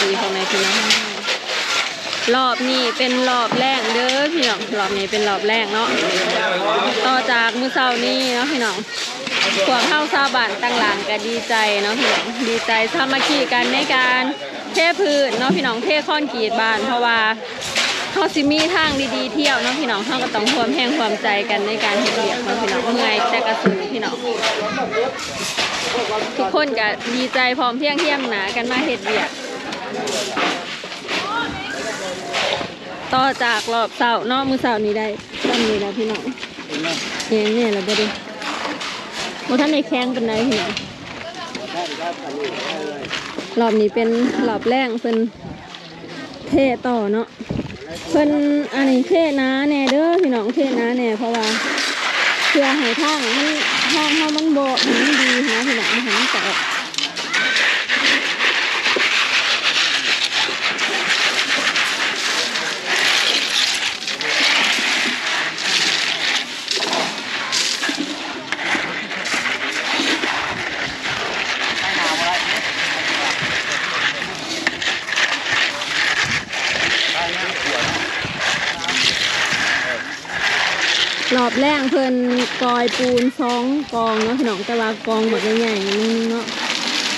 ดีพ่อแม่พี่น้องรอบนี้เป็นรอบแรกเด้อพี่น้องรอบนี้เป็นรอบแรกเนาะต่อจากมื้อเช้านี้เนาะพี่น้องพวกเข้าซาบานตั้งหลังก็ดีใจเนาะพี่น้องดีใจสามัคคีกันในการเทพื้นเนาะพี่น้องเทคอนกรีตบ้าน เพราะว่าเขาสิมีทางดีๆเที่ยวเนาะพี่น้องเขาก็ต้องร่วมแห่งความใจกันในการเฮ็ดเวียกเนาะพี่น้องเมื่อยแต่กระสือพี่น้องทุกคนก็ดีใจพร้อมเพรียงเที่ยงหนากันมาเฮ็ดเวียก ต่อจากรอบเสาร์เนอกมือเสาร์นี้ได้ต้นนี้แล้วพี่น้องเองเนี่ยเราบ่ได้บ่ท่านในแข้งเป็นไรพี่น้องรอบนี้เป็นรอบแรกเพิ่นเทต่อเนาะเพิ่นอันนี้เทน้าแน่เด้อพี่น้องเทน้าแน่เพราะว่าเพื่อให้ทางมันทางเขามันโบมันดีนะพี่น้องให้มันแตก อบแรกเพิ่นกอยปูนสองกองเนาะพี่น้องแต่ว่ากองแบบใหญ่ๆนึงเนาะ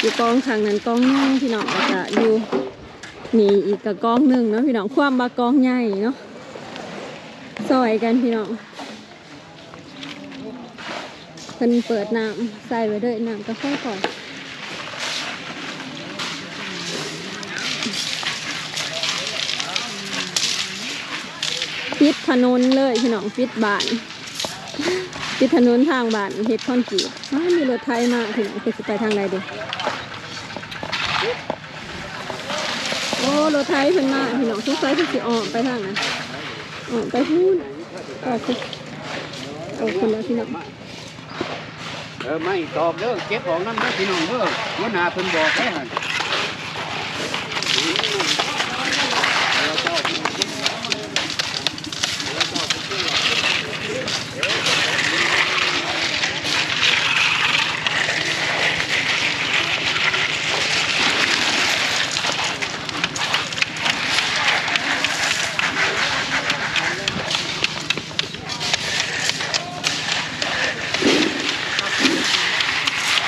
อยู่กองข้างนั้นกองนึงพี่น้องแล้วก็อยู่นี่อีกกับกองหนึ่งเนาะพี่น้องความบากองใหญ่เนาะซอยกันพี่น้องเพิ่นเปิดน้ำใส่ไว้ด้วยน้ำก็ค่อยก่ ปิดถนนเลยพี่น้องปิดบ้านปิดถนนทางบ้านเฮ็ดคอนกรีตอ้ามีรถไทยมาพี่น้องคือไปทางใดเด้โอ้รถไทยเพิ่นมาพี่น้องสงสัยเพิ่นสิออกไปทางนั้นออกไปพูนออกออกคนแล้วพี่น้องเออไม่ตอบเด้อเก็บของน้ำเด้อพี่น้องเด้อหัวหน้าเพิ่นบอกให้หั่น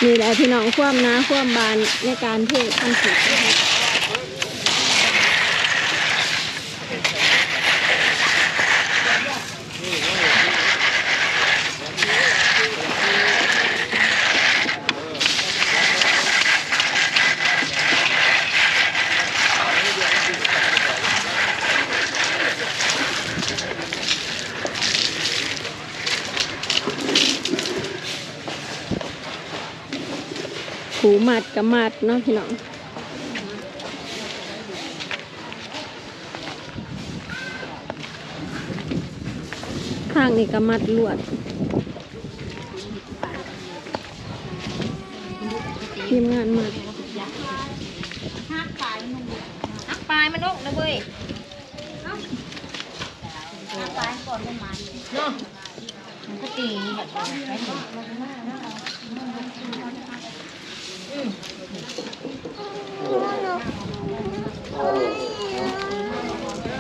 นี่แหละพี่น้องความนะความบานในการเทศคอนกรีตนะคะ ผูมัดกับมัดเนาะพี่น้องทางนี้ก็มัดลวดทีมงานมัดหักปลายมันลงนะเว้ยหักปลายก่อนมันมันเนาะมันก็ตีแบบไปถึง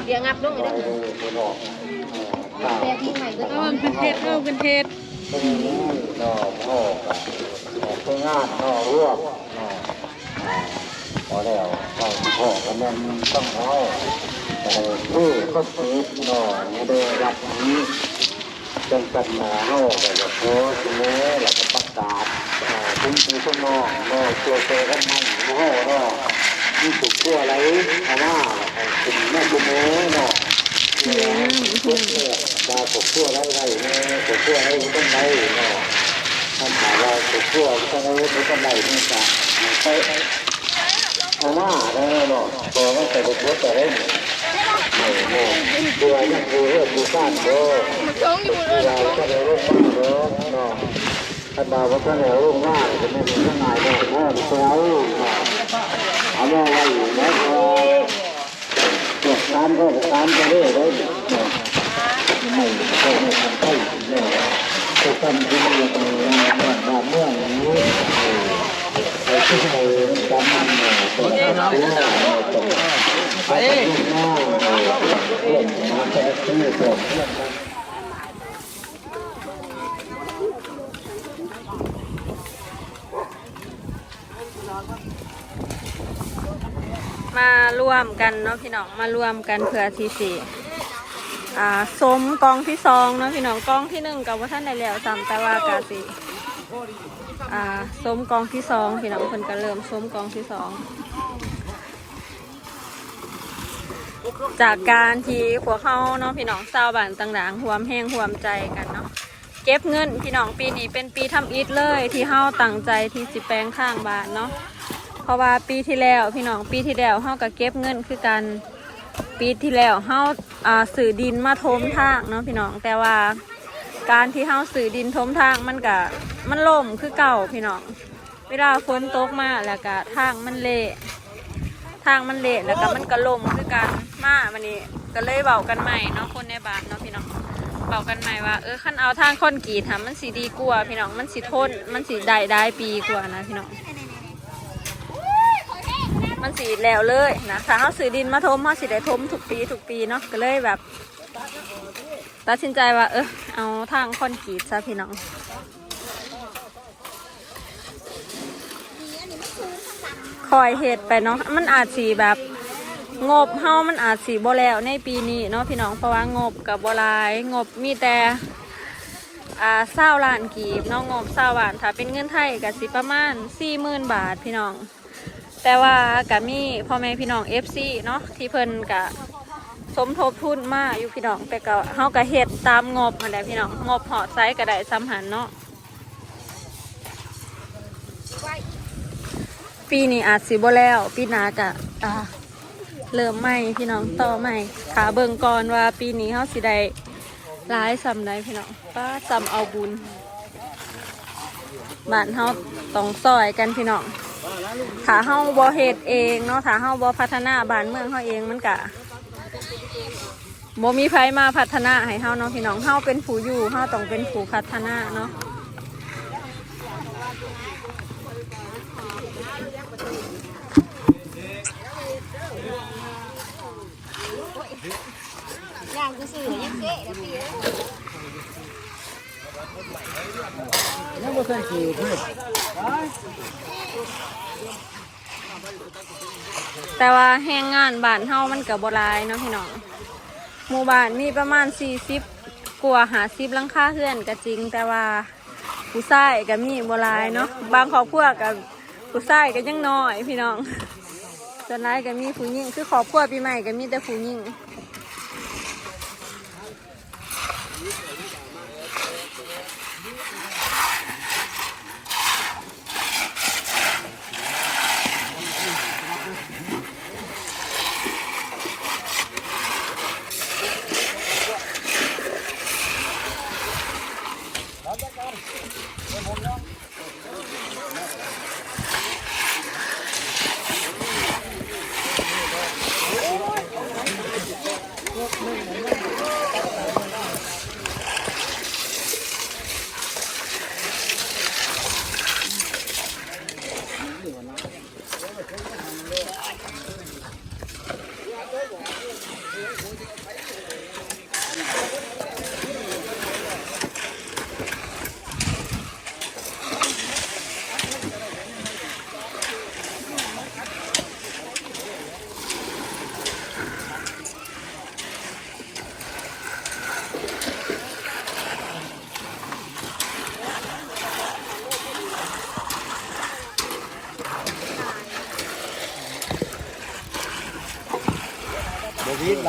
เดี๋ยวงับลงเลยแต่ที่ใหม่ก็ต้องเป็นเทศเข้าเป็นเทศนอพ่อเพื่องานนอรวบนอพอแล้วพ่อพ่อก็มันต้องเอาแต่ผู้ก็ถือนอไม่ได้รับนี้จนกันมาเฮาก็จะโพสต์นี้แล้วก็ประกาศ คุ้มปูข้างนอกนอตัวเตะกันมั่งเฮานอนี่ถูกตัวอะไรเอาว่าคุณแม่คุณแม่นอเสียงามพี่น้องตาผมชั่วไรไรเนี่ยผมชั่วไรต้องไรเนาะท่านถามว่าผมชั่วต้องไรต้องไรนี่จ้ะไปเอาหน้าได้เนาะตัวก็ใส่บุตรแต่ได้เนี่ยโอ้โหตัวยังดูเรื่องดูสั้นเด้อเราก็เลยรู้ว่าเด้อนาะขันดาวว่าท่านเอาลูกว่าจะไม่มีข้างในได้แม่เสียวเอามาไว้แล้วพอเกิดการก็การจะได้ได้ไม่ก็ไม่ทำให้เนี่ยจะทำที่นี่ในบ้านบ้านเมืองนี้ไปที่ไหนจำมันเนี่ยตัวละตัวตัวไปหน้าเรื่องมันจะที่ตัวมาร วมกันเนาะพี่น้องมารวมกันเพื่อที่สี่อ่าสมกองที่สองเนาะพี่น้องกองที่หนึ่งกับว่าท่านได้แล้วซ้ำแต่ว่ากาสิอ่าสมกองที่สองพี่น้องเพิ่นก็เริ่มสมกองที่สองจากการที่หัวเข้าเนาะพี่น้องชาบ้านต่างๆห่วมแห้งห่วมใจกันเนาะเก็บเงินพี่น้องปีนี้เป็นปีทำอิฐเลย ที่เฮาตั้งใจที่สิแปลงข้างบ้านเนาะ ราะว่าปีที่แล้วพี่น้องปีที่แล้วเฮาก็เก็บเงินคือกันปีที่แล้วเฮาอ่าสื่อดินมาทมทางเนาะพี่น้องแต่ว่าการที่เฮาสื่อดินทมทางมันก็มันล่มคือเก่าพี่น้องเวลาฝนตกมาแล้วก็ทางมันเละทางมันเละแล้วก็มันก็ล่มคือกันมาวันนี้ก็เลยเบากันใหม่เนาะคนในบ้านเนาะพี่น้องเบากันใหม่ว่าเออขั้นเอาทางคอนกรีตทำมันสีดีกว่าพี่น้องมันสีทนมันสีได้ได้ปีกว่านะพี่น้อง มันสีแล้วเลยนะถ้าเขาซื้อดินมาทมเขาสิได้ทมทุกปีทุกปีเนาะก็เลยแบบตัดสินใจว่า เออเอาทางคอนกรีตซะพี่น้องคอยเหตุไปเนาะมันอาจสีแบบงบเฮามันอาจสีบ่แล้วในปีนี้เนาะพี่น้องเพราะว่างบกับบหลายงบมีแต่อ่าเศร้าล้านกีบนาะงงบเศร้าบาทถ้าเป็นเงินไทยก็สิประมาณสี่หมื่นบาทพี่น้อง แต่ว่าก็มีพ่อแม่พี่น้อง FC เนาะที่เพิ่นก็สมทบทุนมาอยู่พี่น้องแต่ก็เฮาก็เฮ็ดตามงบนั่นแหละพี่น้องงบหอดไซส์ก็ได้ซ้ำหันเนาะปีนี้อาจสิบ่แล้ว ปีหน้าก็อ่าเริ่มใหม่พี่น้องต่อใหม่ขาเบิ่งก่อนว่าปีนี้เฮาสิได้หลายซ้ำใดพี่น้องป้าซ้ำเอาบุญบ้านเฮาต้องซอยกันพี่น้อง ถ้าเฮาบ่เฮ็ดเองเนาะถ้าเฮาบ่พัฒนาบ้านเมืองเฮาเองมันก็บ่มีไผมาพัฒนาให้เฮาเนาะพี่น้องเฮาเป็นผู้อยู่เฮาต้องเป็นผู้พัฒนาเนาะย่างจะสื่อยังเก๊ะแล้วปียังไม่เคยขี่เพื่อน แต่ว่าแรงงานบ้านเฮามันก็บ่หลายเนาะพี่น้องหมู่บ้านมีประมาณ 40กว่า50หลังค่าเรือนก็จริง แต่ว่าผู้ชายก็มีบ่หลายเนาะบางครอบครัวก็ผู้ชายก็ยังน้อยพี่น้องส่วนหลายก็มีผู้หญิงคือครอบครัวปีใหม่ก็มีแต่ผู้หญิง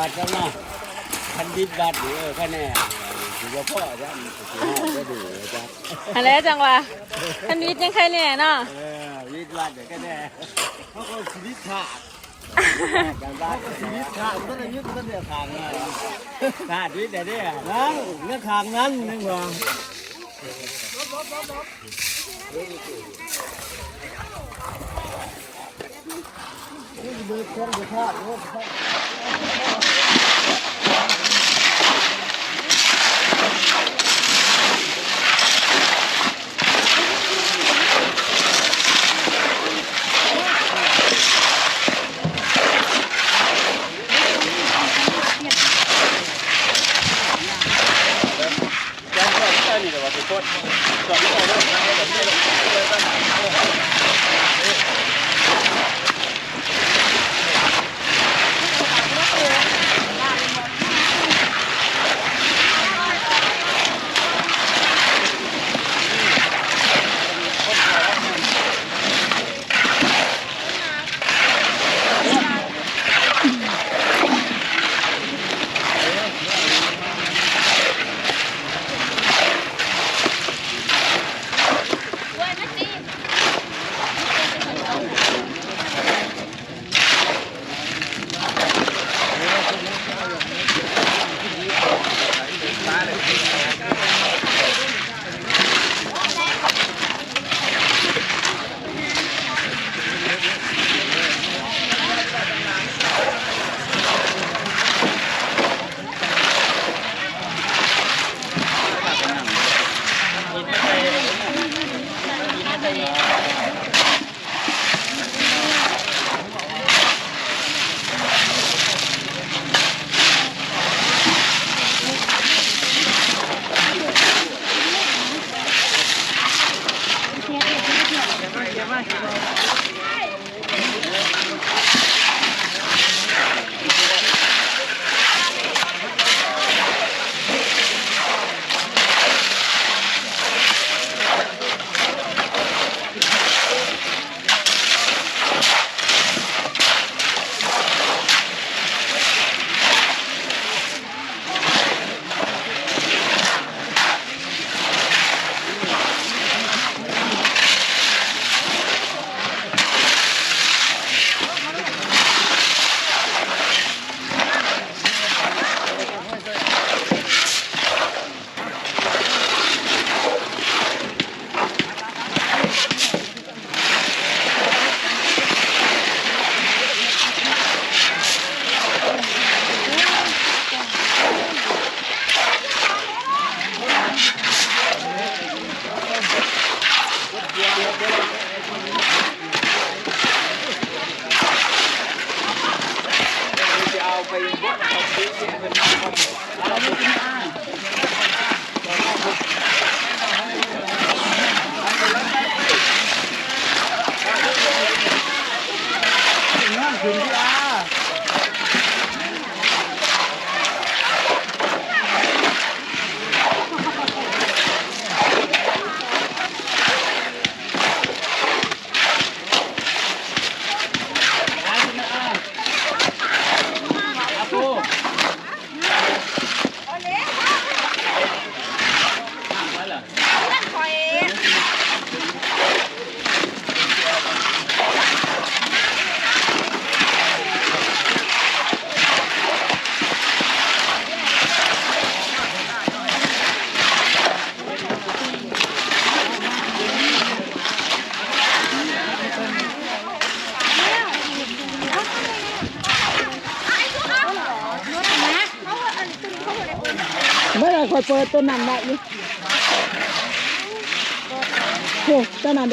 ทแล้วนะพันดิบบาทหรือแค่แน่คือว่าพ่อจ้ะถือว่ดือจ้ะอะไรจังวะพันดิบยังใครแน่เนาะเออดิบบาดเดี๋ยวแค่แน่เขาก็ชีวิตขาดการบ้านชีวิตขาดต้นอายุต้นเดียวขางนะขาดชีวิตแต่เนี่ยนะเนื้อขางนั้นนึงหรอนี่เบอร์คงเบอร์พลาดเบอร์พลาด ดสดไม่โอเวอร์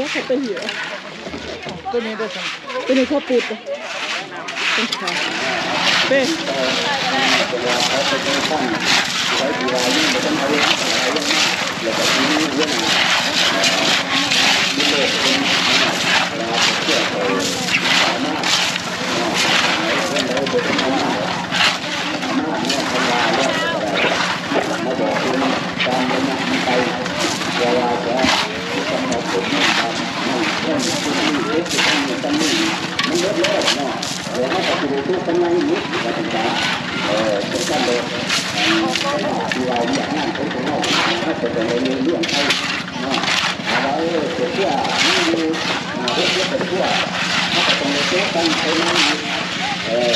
แ้ขาเปนเหยื่อตัวนี้ด้วยกันตัวนี้เขาปิดเป็นขาเป็นมาบอกคุณตาไปเวละกำหดผ มันเลิศเลิศเนาะเดี๋ยวให้เขาไปดูทุกคนในนี้ก็ถึงจะเออเป็นขั้นเลยที่เราอยากนั่งเป็นของเราถ้าเกิดอะไรมีเรื่องใครเนาะเราเกิดเพื่อนี่มีเรื่องเกิดเพื่อถ้าเกิดตรงนี้เกิดกันไปนั่งเออ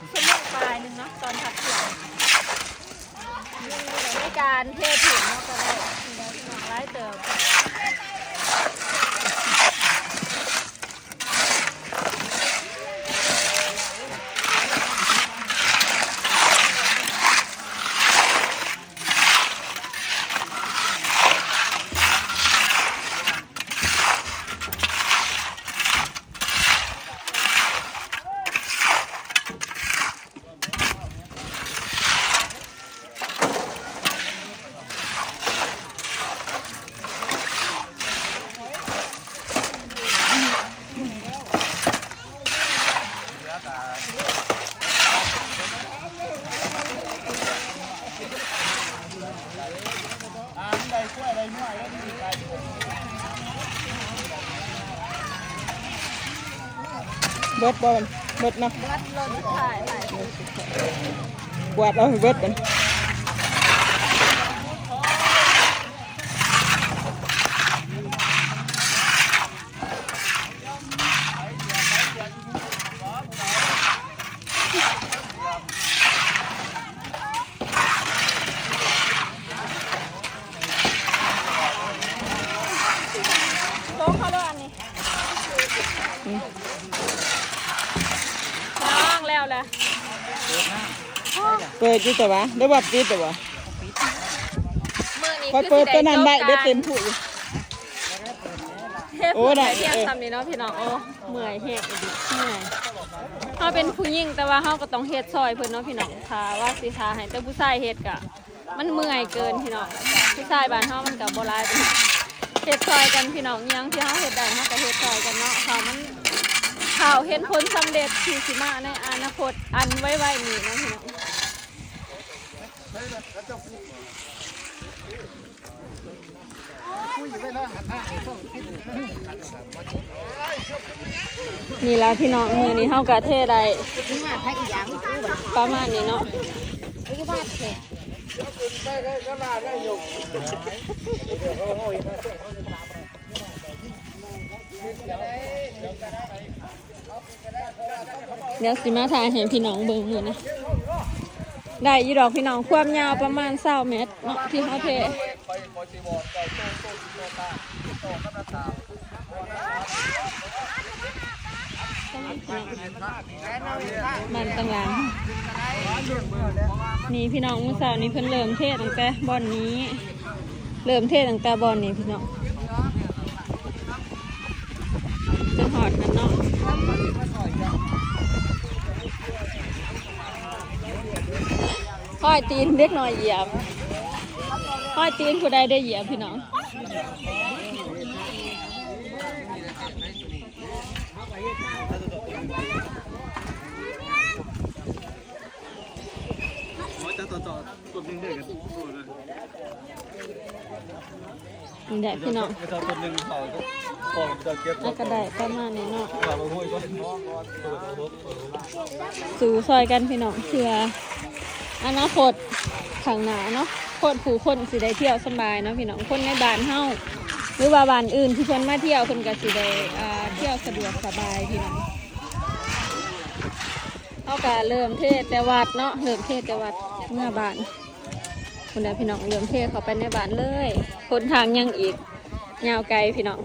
ชั่วโมงปลายหนึ่งเนาะตอนพักเที่ยงยังมีในการเทถุงเนาะก็ได้พี่น้องพี่น้องไล่เติม เบิดบ่มันเบิดเนาะวัดรถถ่ายถ่ายกวาดเอาให้เบิดมัน โต๊ะเขาด้วยอันนี้น้อง แล้วแหละเปิดอยู่แต่ว่าได้วัดปิดแต่ว่ามือนี้พอเปิดตัวนั้นได้ได้เต็มผู้อยู่เทปโอ้ได้เทียบเออทำนี่เนาะพี่น้องโอ้เมื่อยแหกอีกเมื่อยเขาเป็นผู้หญิงแต่ว่าเขาก็ต้องเฮ็ดซอยเพิ่นเนาะพี่น้องค่ะว่าสิทาให้แต่ผู้ชายเฮ็ดกะมันเมื่อยเกินพี่น้องผู้ชายบ้านเฮามันก็บ่หลายเป็นเฮ็ดซอยกันพี่น้องอิหยังที่เฮาเฮ็ดได้เฮาก็เฮ็ดซอยกันเนาะค่ะมัน ข่าวเห็นผลสำเร็จที่สิมาในอนาคตอันไว้ๆนี้เนะพี่น้องนี่ละพี่น้องมือนี้เท่ากับเทได้ถึงมาให้อีกอย่างกูแบบประมาณนี้เนาะไอ้บ้าน เดี๋ยวสิมาถ่ายให้พี่น้องเบิ่งมือนะได้ยีดอกพี่น้องความยาวประมาณ20เมตรเนาะที่เขาเทมันต่างหลังนี่พี่น้องมือสาวนี่เพิ่นเริ่มเทตั้งแต่บอนนี้ เริ่มเทตั้งแต่บอนนี้พี่น้องจนหอดกันเนาะ ห้อยตีนเล็กน้อยเหยียบห้อยตีนผู้ใดได้เหยียบพี่น้องจะต่อต่อตัวนึงได้กันนี่แหละพี่น้องตัวนึงเขาของจะเก็บแล้วก็ได้ประมาณนี้เนาะฝากมาห้อยก่อนสู่ซอยกันพี่น้องเพื่อ อนาคตข้างหน้าเนาะคนผู้คนสิได้เที่ยวสบายเนาะพี่น้องคนในบ้านเฮาหรือว่าบ้านอื่นที่เพิ่นมาเที่ยวเพิ่นก็สิได้อ่าเที่ยวสะดวกสบายพี่น้องเฮาก็เริ่มเทศแต่วัดเนาะเริ่มเทศแต่วัดเมื่อบ้านคุณได้พี่น้องเริ่มเทเข้าไปในบ้านเลยคนทางยังอีกยาวไกลพี่น้อง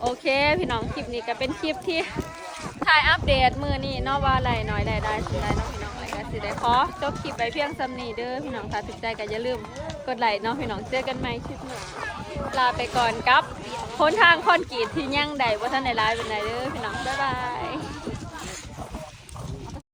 โอเค พี่น้องคลิปนี้ก็เป็นคลิปที่ ถ่ายอัปเดตมือนี่นอกว่าอะไรน้อยได้ได้สิได้เนาะพี่น้องอะไรก็สิได้ขอจบคลิปไปเพียงสำนีเด้อพี่น้องถ้าติดใจก็อย่าลืมกดไลค์เนาะพี่น้องเจอกันใหม่คลิปหน้าลาไปก่อนครับคนทางคอนกรีตที่ยั่งใดว่าท่านในไลฟ์เป็นไงเด้อพี่น้องบ๊ายบาย